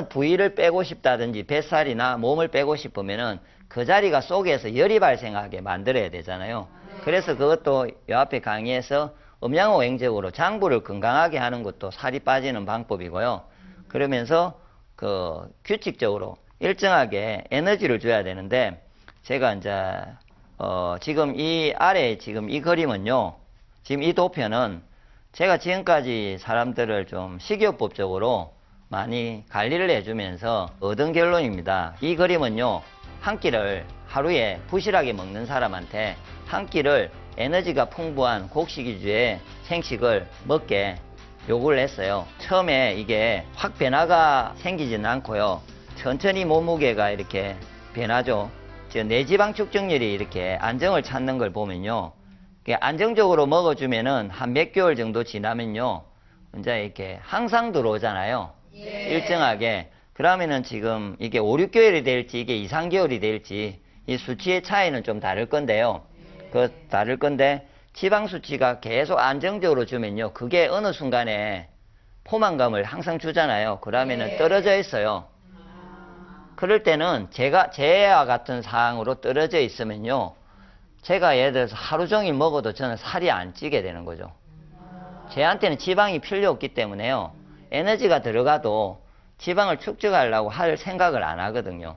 어느 부위를 빼고 싶다든지 뱃살이나 몸을 빼고 싶으면은 그 자리가 속에서 열이 발생하게 만들어야 되잖아요. 그래서 그것도 요 앞에 강의에서 음양호행적으로 장부를 건강하게 하는 것도 살이 빠지는 방법이고요. 그러면서 그 규칙적으로 일정하게 에너지를 줘야 되는데 제가 이제 어 지금 이 아래 지금 이 그림은요. 지금 이 도표는 제가 지금까지 사람들을 좀 식이요법적으로 많이 관리를 해주면서 얻은 결론입니다. 이 그림은요, 한 끼를 하루에 부실하게 먹는 사람한테 한 끼를 에너지가 풍부한 곡식 위주의 생식을 먹게 요구를 했어요. 처음에 이게 확 변화가 생기지는 않고요. 천천히 몸무게가 이렇게 변하죠. 저 내지방 축적률이 이렇게 안정을 찾는 걸 보면요. 안정적으로 먹어주면은 한 몇 개월 정도 지나면요. 이제 이렇게 항상 들어오잖아요. 일정하게. 그러면은 지금 이게 5, 6개월이 될지 이게 2, 3개월이 될지 이 수치의 차이는 좀 다를 건데요. 그 다를 건데 지방 수치가 계속 안정적으로 주면요. 그게 어느 순간에 포만감을 항상 주잖아요. 그러면은 떨어져 있어요. 그럴 때는 제가 제와 같은 상황으로 떨어져 있으면요. 제가 예를 들어서 하루 종일 먹어도 저는 살이 안 찌게 되는 거죠. 제한테는 지방이 필요 없기 때문에요. 에너지가 들어가도 지방을 축적하려고 할 생각을 안 하거든요.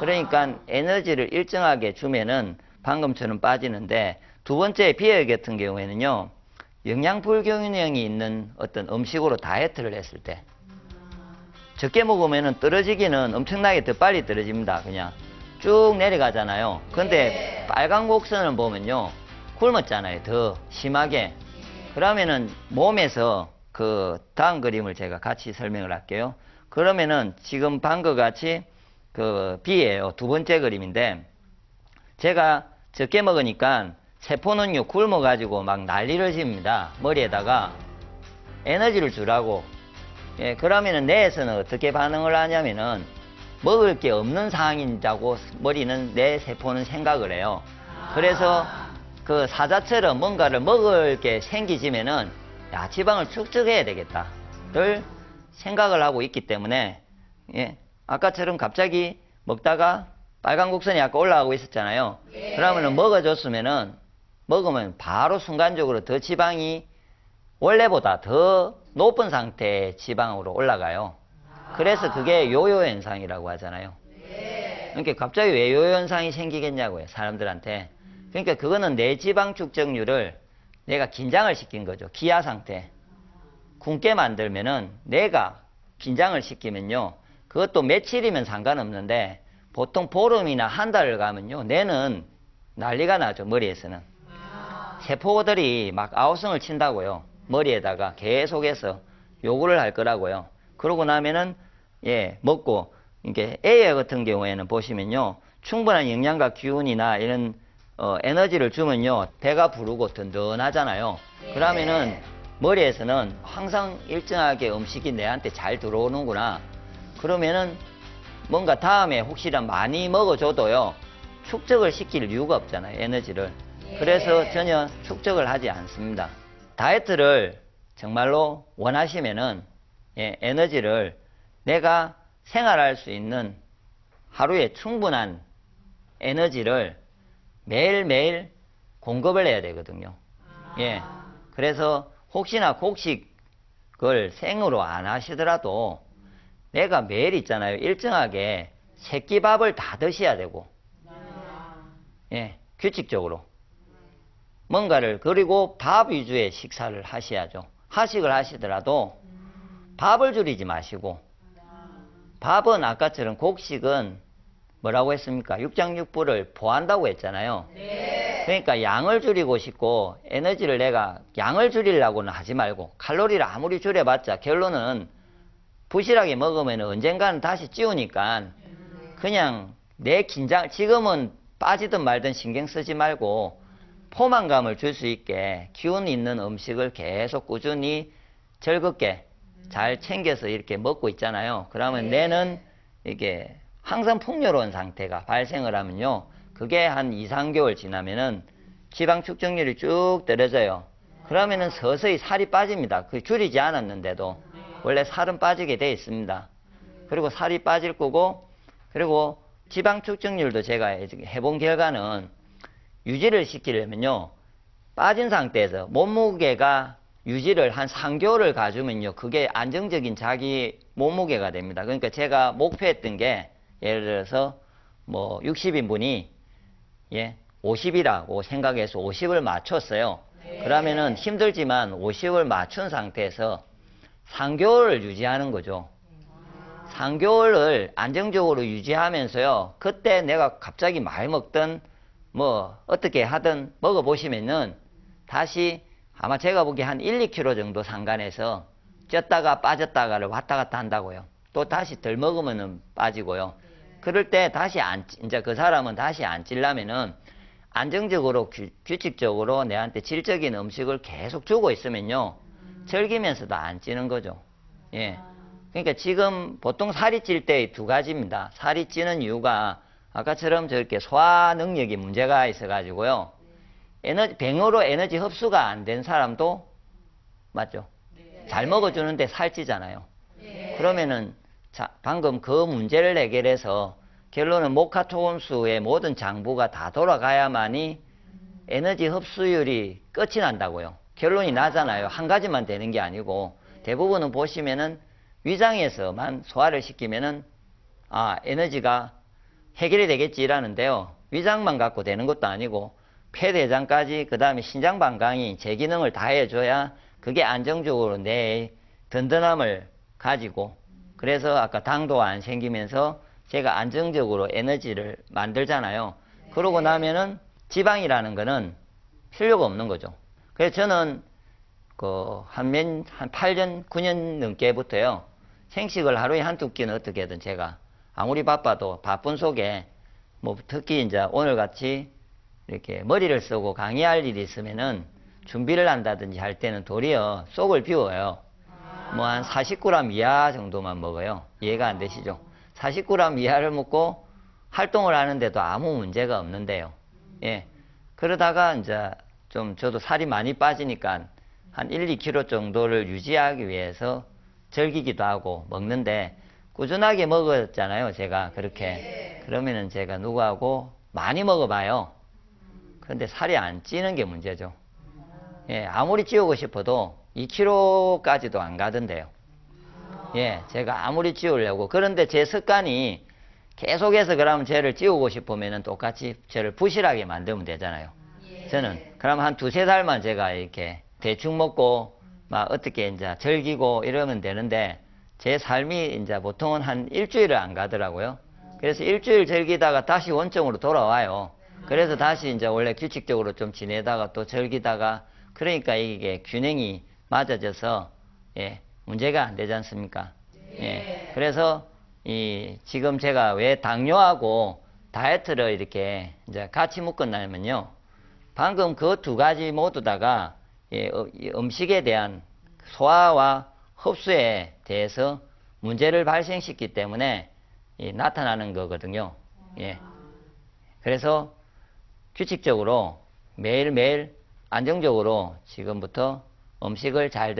그러니까 에너지를 일정하게 주면은 방금처럼 빠지는데 두 번째 비열 같은 경우에는요. 영양 불균형이 있는 어떤 음식으로 다이어트를 했을 때 적게 먹으면은 떨어지기는 엄청나게 더 빨리 떨어집니다. 그냥 쭉 내려가잖아요. 근데 빨간 곡선을 보면요. 굶었잖아요. 더 심하게. 그러면은 몸에서 그 다음 그림을 제가 같이 설명을 할게요. 그러면은 지금 방금 같이 그 B예요. 두 번째 그림인데 제가 적게 먹으니까 세포는요 굶어가지고 막 난리를 집니다. 머리에다가 에너지를 주라고. 예, 그러면은 뇌에서는 어떻게 반응을 하냐면은 먹을 게 없는 상황이라고 머리는 내 세포는 생각을 해요. 그래서 그 사자처럼 뭔가를 먹을 게 생기지면은 야 지방을 축적해야 되겠다. 를 생각을 하고 있기 때문에 예, 아까처럼 갑자기 먹다가 빨간 곡선이 아까 올라가고 있었잖아요. 그러면은 먹어줬으면은 먹으면 바로 순간적으로 더 지방이 원래보다 더 높은 상태의 지방으로 올라가요. 그래서 그게 요요 현상이라고 하잖아요. 그러니까 갑자기 왜 요요 현상이 생기겠냐고요, 사람들한테. 그러니까 그거는 내 지방 축적률을 내가 긴장을 시킨 거죠. 기아 상태. 굶게 만들면은 내가 긴장을 시키면요. 그것도 며칠이면 상관없는데 보통 보름이나 한 달을 가면요. 뇌는 난리가 나죠. 머리에서는. 세포들이 막 아우성을 친다고요. 머리에다가 계속해서 요구를 할 거라고요. 그러고 나면은 예 먹고 이게 A애 같은 경우에는 보시면요 충분한 영양과 기운이나 이런 어, 에너지를 주면요 배가 부르고 든든하잖아요. 그러면은 머리에서는 항상 일정하게 음식이 내한테 잘 들어오는구나. 그러면은 뭔가 다음에 혹시나 많이 먹어줘도요 축적을 시킬 이유가 없잖아요 에너지를. 그래서 전혀 축적을 하지 않습니다. 다이어트를 정말로 원하시면은 예, 에너지를 내가 생활할 수 있는 하루에 충분한 에너지를 매일매일 공급을 해야 되거든요. 예. 그래서 혹시나 곡식을 생으로 안 하시더라도 내가 매일 있잖아요. 일정하게 새끼밥을 다 드셔야 되고. 예. 규칙적으로. 뭔가를 그리고 밥 위주의 식사를 하셔야죠. 하식을 하시더라도 밥을 줄이지 마시고 밥은 아까처럼 곡식은 뭐라고 했습니까? 육장육부를 보한다고 했잖아요. 그러니까 양을 줄이고 싶고 에너지를 내가 양을 줄이려고는 하지 말고 칼로리를 아무리 줄여봤자 결론은 부실하게 먹으면 언젠가는 다시 찌우니까 그냥 내 긴장 지금은 빠지든 말든 신경 쓰지 말고 포만감을 줄 수 있게 기운 있는 음식을 계속 꾸준히 즐겁게 잘 챙겨서 이렇게 먹고 있잖아요. 그러면 뇌는 이게 항상 풍요로운 상태가 발생을 하면요. 그게 한 2, 3개월 지나면은 지방 축적률이 쭉 떨어져요. 그러면은 서서히 살이 빠집니다. 그 줄이지 않았는데도 원래 살은 빠지게 돼 있습니다. 그리고 살이 빠질 거고 그리고 지방 축적률도 제가 해본 결과는 유지를 시키려면요. 빠진 상태에서 몸무게가 유지를 한 3개월을 가주면요. 그게 안정적인 자기 몸무게가 됩니다. 그러니까 제가 목표했던 게 예를 들어서 뭐 60인분이 예, 50이라고 생각해서 50을 맞췄어요. 그러면은 힘들지만 50을 맞춘 상태에서 3개월을 유지하는 거죠. 3개월을 안정적으로 유지하면서요. 그때 내가 갑자기 많이 먹던 뭐 어떻게 하든 먹어보시면은 다시 아마 제가 보기에 한 1, 2kg 정도 상간에서 쪘다가 빠졌다가를 왔다 갔다 한다고요. 또 다시 덜 먹으면은 빠지고요. 그럴 때 다시 안, 찌- 이제 그 사람은 다시 안 찔려면은 안정적으로 규, 규칙적으로 내한테 질적인 음식을 계속 주고 있으면요. 즐기면서도 안 찌는 거죠. 예. 그러니까 지금 보통 살이 찔 때 두 가지입니다. 살이 찌는 이유가 아까처럼 저렇게 소화 능력이 문제가 있어가지고요. 에너지, 병으로 에너지 흡수가 안 된 사람도 맞죠? 잘 먹어주는데 살찌잖아요. 그러면은 자, 방금 그 문제를 해결해서 결론은 모카토금수의 모든 장부가 다 돌아가야만이 에너지 흡수율이 끝이 난다고요. 결론이 나잖아요. 한 가지만 되는 게 아니고 대부분은 보시면은 위장에서만 소화를 시키면은 아 에너지가 해결이 되겠지라는데요. 위장만 갖고 되는 것도 아니고 폐대장까지 그 다음에 신장 방광이 제 기능을 다 해줘야 그게 안정적으로 내 든든함을 가지고 그래서 아까 당도 안 생기면서 제가 안정적으로 에너지를 만들잖아요. 그러고 나면은 지방이라는 거는 필요가 없는 거죠. 그래서 저는 그한 몇, 한 8년, 9년 넘게부터요. 생식을 하루에 한 두 끼는 어떻게든 제가 아무리 바빠도 바쁜 속에 뭐 특히 이제 오늘 같이 이렇게 머리를 쓰고 강의할 일이 있으면은 준비를 한다든지 할 때는 도리어 속을 비워요. 뭐 한 40g 이하 정도만 먹어요. 이해가 안 되시죠? 40g 이하를 먹고 활동을 하는데도 아무 문제가 없는데요. 예. 그러다가 이제 좀 저도 살이 많이 빠지니까 한 1, 2kg 정도를 유지하기 위해서 즐기기도 하고 먹는데 꾸준하게 먹었잖아요. 제가 그렇게. 그러면은 제가 누구하고 많이 먹어봐요. 그런데 살이 안 찌는 게 문제죠. 예, 아무리 찌우고 싶어도 2kg까지도 안 가던데요. 예, 제가 아무리 찌우려고. 그런데 제 습관이 계속해서 그러면 쟤를 찌우고 싶으면은 똑같이 쟤를 부실하게 만들면 되잖아요. 저는 그럼 한 두세 달만 제가 이렇게 대충 먹고 막 어떻게 이제 즐기고 이러면 되는데 제 삶이 이제 보통은 한 일주일을 안 가더라고요. 그래서 일주일 즐기다가 다시 원점으로 돌아와요. 그래서 다시 이제 원래 규칙적으로 좀 지내다가 또 즐기다가 그러니까 이게 균형이 맞아져서 예, 문제가 안 되지 않습니까? 예. 그래서 이 지금 제가 왜 당뇨하고 다이어트를 이렇게 이제 같이 묶었냐면요. 방금 그 두 가지 모두 다가 예, 어, 이 음식에 대한 소화와 흡수에 대해서 문제를 발생시키기 때문에 이 나타나는 거거든요. 예. 그래서 규칙적으로 매일매일 안정적으로 지금부터 음식을 잘